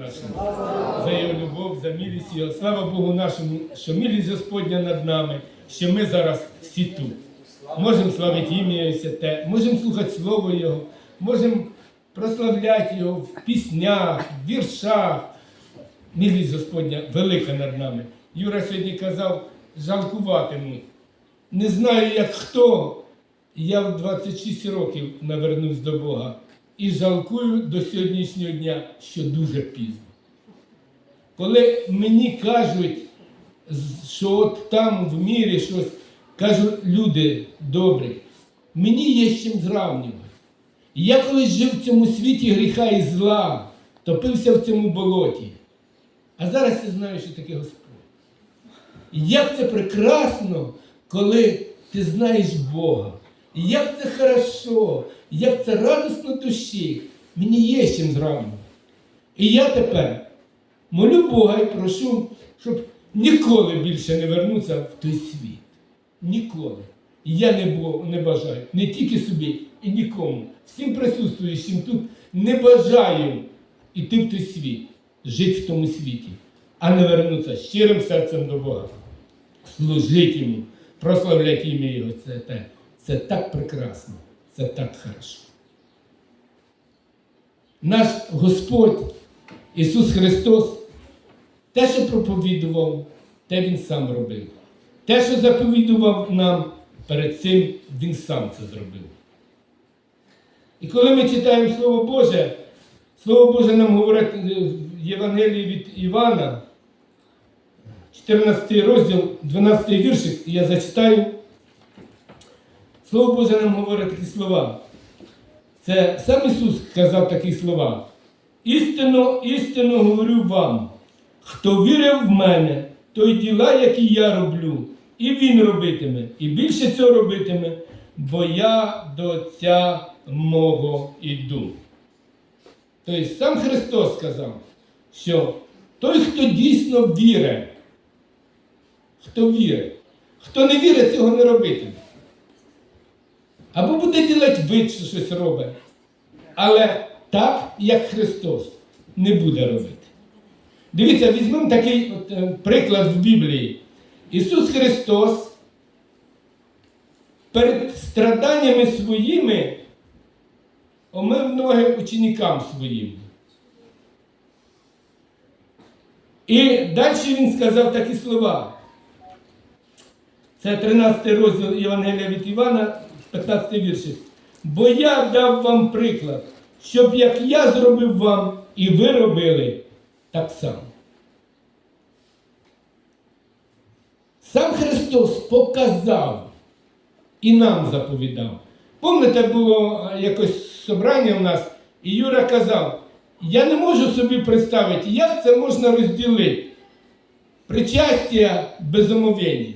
нашому, за його любов, за милість його. Слава Богу нашому, що милість Господня над нами, що ми зараз всі тут. Можемо славити ім'я Його святе, можемо слухати Слово Його, можемо прославляти Його в піснях, в віршах. Милість Господня велика над нами. Юра сьогодні казав, жалкуватимуть. Не знаю, як хто. Я в 26 років навернувся до Бога і жалкую до сьогоднішнього дня, що дуже пізно. Коли мені кажуть, що от там в мірі щось, кажу, люди добрі, мені є з чим зравнювати. Я колись жив в цьому світі гріха і зла, топився в цьому болоті. А зараз я знаю, що таке Господь. Як це прекрасно, коли ти знаєш Бога. Як це хорошо, як це радісно душі. Мені є чим зравнювати. І я тепер молю Бога і прошу, щоб ніколи більше не вернутися в той світ. Ніколи. Я не, бо- не бажаю, не тільки собі і нікому, всім присутствуючим тут не бажаю іти в той світ, жити в тому світі, а не вернутися щирим серцем до Бога. Служити йому, прославляти ім'я Його. Це, це так прекрасно, це так хорошо. Наш Господь Ісус Христос, те, що проповідував, те Він сам робив. Те, що заповідував нам, перед цим Він сам це зробив. І коли ми читаємо Слово Боже, Слово Боже нам говорить е, в Євангелії від Івана, 14 розділ, 12 віршик, і я зачитаю. Слово Боже нам говорить такі слова. Це сам Ісус казав такі слова. Істинно, істинно говорю вам, хто вірив в мене, той діла, які я роблю, і він робитиме, і більше цього робитиме, бо я до Отця мого іду. Тобто сам Христос сказав, що той, хто дійсно вірить, хто вірить, хто не вірить, цього не робитиме. Або буде ділати вид, що щось робить. Але так, як Христос, не буде робити. Дивіться, візьмемо такий от, е, приклад в Біблії. Ісус Христос перед страданнями своїми омив ноги ученикам своїм. І далі він сказав такі слова. Це 13 розділ Євангелія від Івана, 15 вірші. Бо я дав вам приклад, щоб як я зробив вам, і ви робили так само. Сам Христос показав і нам заповідав. Пам'ятаєте, було якось собрання у нас, і Юра казав, я не можу собі представити, як це можна розділити. Причастя без омовення.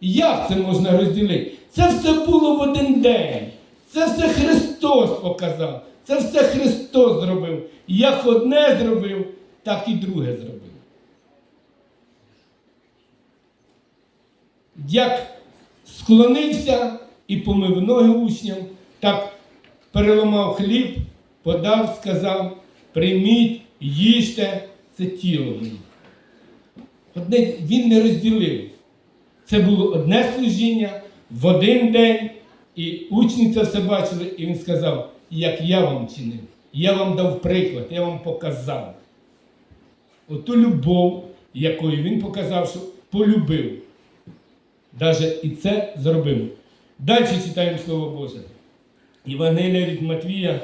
Як це можна розділити? Це все було в один день. Це все Христос показав. Це все Христос зробив. Як одне зробив, так і друге зробив. Як склонився і помив ноги учням, так переламав хліб, подав, сказав, прийміть, їжте, це тіло. Одне він не розділив. Це було одне служіння в один день, і учні це все бачили, і він сказав, як я вам чинив. Я вам дав приклад, я вам показав. Оту любов, якою він показав, що полюбив. Даже і це зробив. Далі читаємо Слово Боже. Євангелія від Матвія.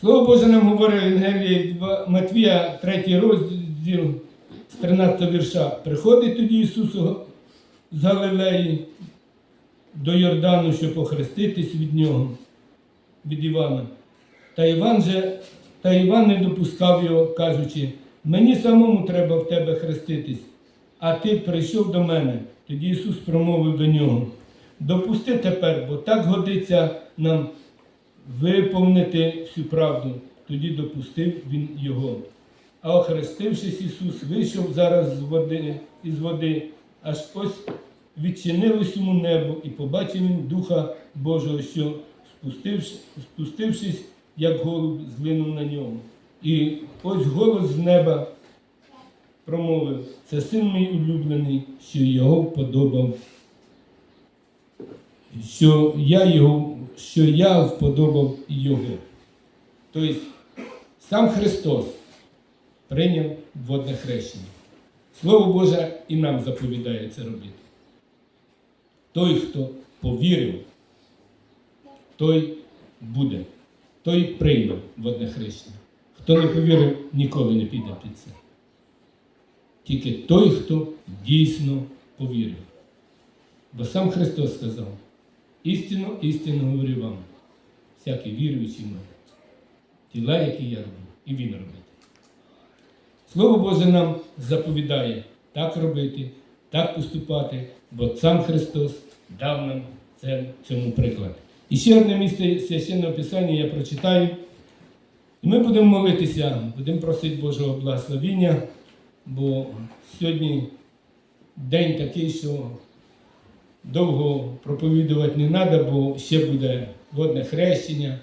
Слово Боже нам говорить в Євангелії Матвія, 3 розділ з 13 вірша. Приходить тоді Ісус з Галилеї до Йордану, щоб похреститись від нього, від Івана. Та Іван же, та Іван не допускав його, кажучи, мені самому треба в тебе хреститись, а ти прийшов до мене. Тоді Ісус промовив до нього. Допусти тепер, бо так годиться нам виповнити всю правду. Тоді допустив він його. А охрестившись, Ісус вийшов зараз з води, із води, аж ось відчинилось йому небо, і побачив він Духа Божого, що спустивши- спустившись, як голуб, злинув на ньому. І ось голос з неба промовив, це син мій улюблений, що його вподобав, що я його, що я вподобав його. Тобто сам Христос прийняв водне хрещення. Слово Боже і нам заповідає це робити. Той, хто повірив, той буде, той прийме водне хрещення. Хто не повірив, ніколи не піде під це. Тільки той, хто дійсно повірив. Бо сам Христос сказав, істину, істину говорю вам, всякий віруючий мене, тіла, які я роблю, і він робить. Слово Боже нам заповідає так робити, так поступати, бо сам Христос дав нам це, цьому приклад. І ще одне місце священного Писання я прочитаю. І ми будемо молитися, будемо просити Божого благословіння, бо сьогодні день такий, що довго проповідувати не треба, бо ще буде водне хрещення,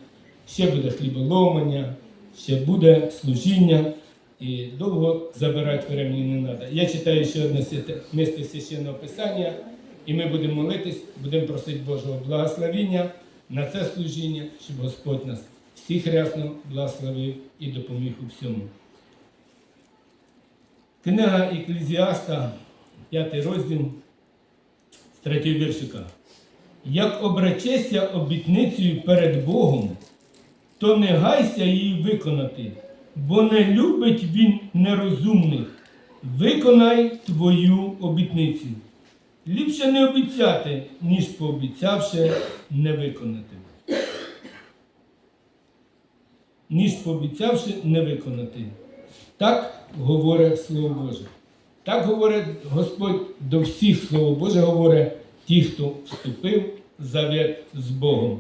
ще буде хліболомання, ще буде служіння. І довго забирати времени не треба. Я читаю ще одне місце священного писання, і ми будемо молитись, будемо просити Божого благословіння на це служіння, щоб Господь нас всіх рясно благословив і допоміг у всьому. Книга Еклезіаста, 5 розділ 3 віршика. Як обречешся обітницею перед Богом, то не гайся її виконати, бо не любить він нерозумних. Виконай твою обітницю. Ліпше не обіцяти, ніж пообіцявши не виконати. Ніж пообіцявши не виконати. Так говорить Слово Боже. Так говорить Господь до всіх Слово Боже говорить ті, хто вступив завет з Богом.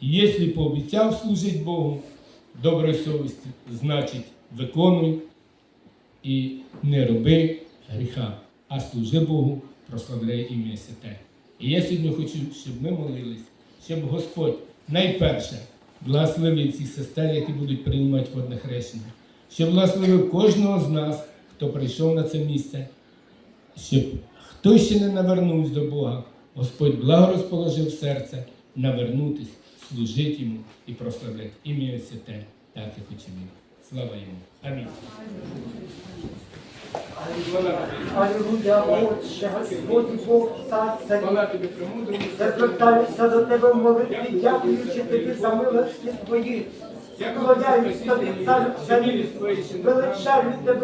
Якщо пообіцяв служити Богу доброю совістю, значить виконуй і не роби гріха, а служи Богу, прославляй ім'я Святе. І я сьогодні хочу, щоб ми молились, щоб Господь найперше благословив цих сестер, які будуть приймати водне хрещення, щоб благословив кожного з нас, хто прийшов на це місце, щоб хто ще не навернувся до Бога, Господь благо розположив серце навернутись, служити йому і прославляти ім'я Святе, так як хоче він. Слава йому. Амінь. Алілуя, Отче, Господь Бог, Цар, Царів. Слава. Звертаюся до тебе в молитві, дякуючи тобі за милості твої. Вклоняюсь тобі, цар царів, величаю тебе.